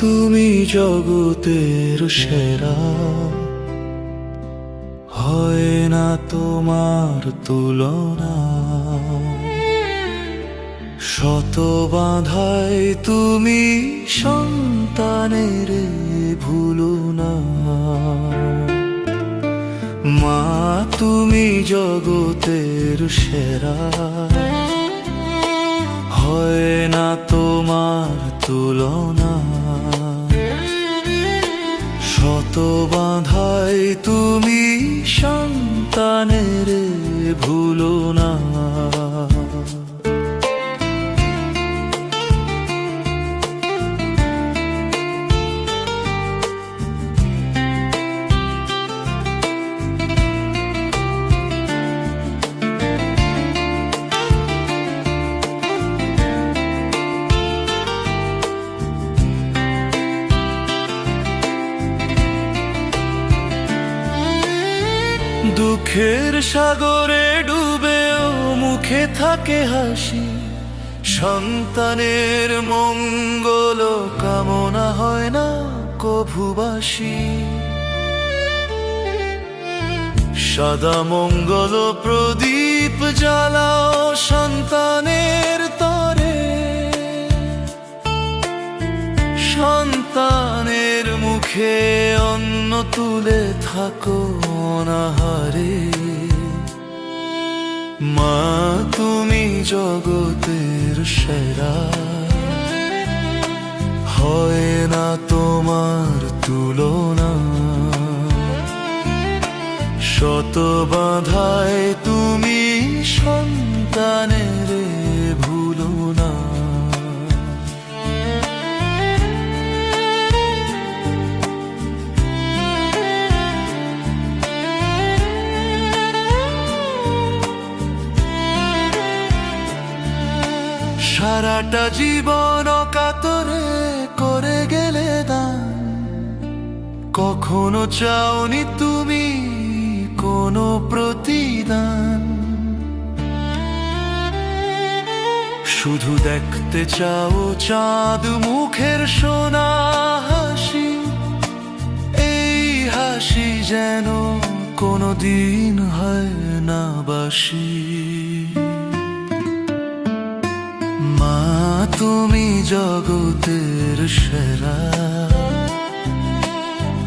তুমি জগতের সেরা। হয় না তোমার তুলনা। শত বাধায় তুমি সন্তানের ভুলো না। মা, তুমি জগতের সেরা। হয় না তোমার তুলনা। বাধায় তুমি সন্তানের ভুলো না। দুঃখের সাগরে ডুবেও মুখে থাকে হাসি। সন্তানের মঙ্গল কামনা হয় না কভুবাসী সদা মঙ্গল প্রদীপ জ্বালাও সন্তানের তরে। সন্তানের মুখে অন্ন তুলে থাকো অনাহারে। মা, তুমি জগতের সেরা। হয় না তোমার তুলনা। শত বাধায় তুমি সন্তানের ভুলো। সারাটা জীবন কাতরে করে গেলে দান কখনো চাওনি তুমি কোনো প্রতিদান। শুধু দেখতে চাও চাঁদ মুখের সোনা হাসি। এই হাসি যেন কোনো দিন হয় না বাসি। তুমি জগতের সেরা।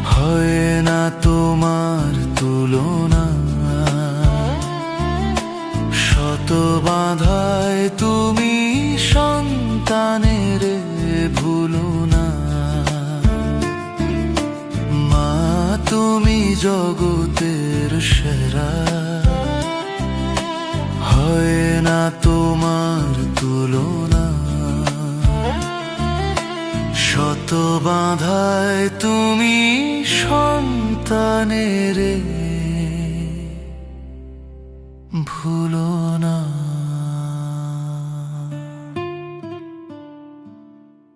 হয় না তোমার তুলনা। শত বাধায় তুমি সন্তানের ভুলো না। মা, তুমি জগতের সেরা। শত বাঁধায় তুমি সন্তানের ভুলো না।